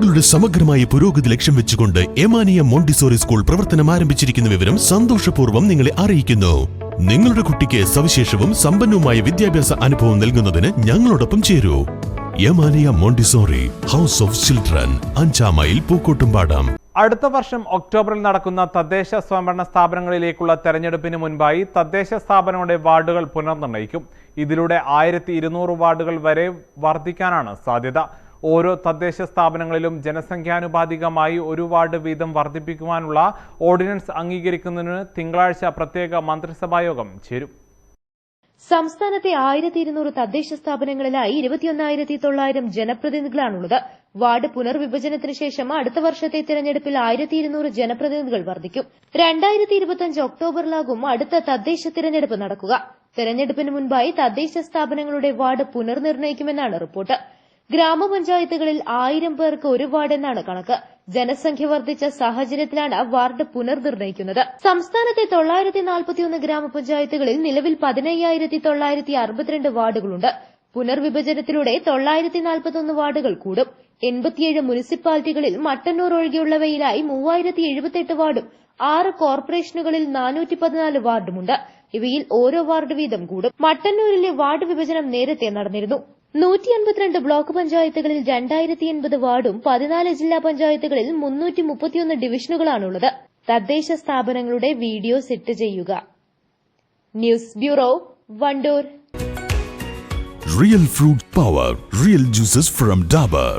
കുട്ടികളുടെ സമഗ്രമായ പുരോഗതി ലക്ഷ്യം വെച്ചുകൊണ്ട് എമാനിയ മോണ്ടിസോറി സ്കൂൾ പ്രവർത്തനം ആരംഭിച്ചിരിക്കുന്ന വിവരം സന്തോഷപൂർവം നിങ്ങളെ അറിയിക്കുന്നു. നിങ്ങളുടെ കുട്ടിക്ക് സവിശേഷവും സമ്പന്നവുമായ വിദ്യാഭ്യാസ അനുഭവം നൽകുന്നതിന് ഞങ്ങളോടൊപ്പം ചേരൂ. Yamaniya Montessori house of children അഞ്ചാം മൈൽ പൂക്കോട്ടുംപാടം. അടുത്ത വർഷം ഒക്ടോബറിൽ നടക്കുന്ന തദ്ദേശ സ്വയംഭരണ സ്ഥാപനങ്ങളിലേക്കുള്ള തെരഞ്ഞെടുപ്പിന് മുൻപായി തദ്ദേശ സ്ഥാപനങ്ങളുടെ വാർഡുകൾ പുനർനിർണയിക്കും ഇതിലൂടെ ആയിരത്തി വാർഡുകൾ വരെ വർദ്ധിക്കാനാണ് സാധ്യത. ഓരോ തദ്ദേശ സ്ഥാപനങ്ങളിലും ജനസംഖ്യാനുപാതികമായി ഒരു വാർഡ് വീതം വർദ്ധിപ്പിക്കുവാനുള്ള ഓർഡിനൻസ് അംഗീകരിക്കുന്നതിന് തിങ്കളാഴ്ച പ്രത്യേക മന്ത്രിസഭായോഗം ചേരും. സംസ്ഥാനത്തെ ആയിരത്തി ഇരുന്നൂറ് തദ്ദേശ സ്ഥാപനങ്ങളിലായി ഇരുപത്തിയൊന്നായിരത്തി തൊള്ളായിരം ജനപ്രതിനിധികളാണുള്ളത്. വാർഡ് പുനർവിഭജനത്തിന് ശേഷം അടുത്ത വർഷത്തെ തിരഞ്ഞെടുപ്പിൽ ആയിരത്തി ഇരുന്നൂറ് ജനപ്രതിനിധികൾ വർദ്ധിക്കും. രണ്ടായിരത്തി ഇരുപത്തിയഞ്ച് ഒക്ടോബറിലാകും അടുത്ത തദ്ദേശ തിരഞ്ഞെടുപ്പ് നടക്കുക. തിരഞ്ഞെടുപ്പിന് മുൻപായി തദ്ദേശ സ്ഥാപനങ്ങളുടെ വാർഡ് പുനർനിർണയിക്കുമെന്നാണ് റിപ്പോർട്ട്. ഗ്രാമപഞ്ചായത്തുകളിൽ ആയിരം പേർക്ക് ഒരു വാർഡ് എന്നാണ് കണക്ക്. ജനസംഖ്യ വർദ്ധിച്ച സാഹചര്യത്തിലാണ് വാർഡ് പുനർനിർണയിക്കുന്നത് സംസ്ഥാനത്തെ തൊള്ളായിരത്തി നാൽപ്പത്തിയൊന്ന് ഗ്രാമപഞ്ചായത്തുകളിൽ നിലവിൽ പതിനയ്യായിരത്തി തൊള്ളായിരത്തി അറുപത്തിരണ്ട് വാർഡുകളുണ്ട്. പുനർവിഭജനത്തിലൂടെ തൊള്ളായിരത്തി നാൽപ്പത്തൊന്ന് വാർഡുകൾ കൂടും. എൺപത്തിയേഴ് മുനിസിപ്പാലിറ്റികളിൽ മട്ടന്നൂർ ഒഴികെയുള്ളവയിലായി മൂവായിരത്തി എഴുപത്തെട്ട് വാർഡും ആറ് കോർപ്പറേഷനുകളിൽ നാനൂറ്റി പതിനാല് വാർഡുമുണ്ട്. ഇവയിൽ ഓരോ വാർഡ് വീതം കൂടും. മട്ടന്നൂരിലെ വാർഡ് വിഭജനം നേരത്തെ നടന്നിരുന്നു. നൂറ്റി അൻപത്തിരണ്ട് ബ്ലോക്ക് പഞ്ചായത്തുകളിൽ രണ്ടായിരത്തി എൺപത് വാർഡും പതിനാല് ജില്ലാ പഞ്ചായത്തുകളിൽ മുന്നൂറ്റി മുപ്പത്തിയൊന്ന് ഡിവിഷനുകളാണുള്ളത്. തദ്ദേശ സ്ഥാപനങ്ങളുടെ വീഡിയോ സെറ്റ് ചെയ്യുക. News bureau Wandoor. Real fruit power real juices from Dabur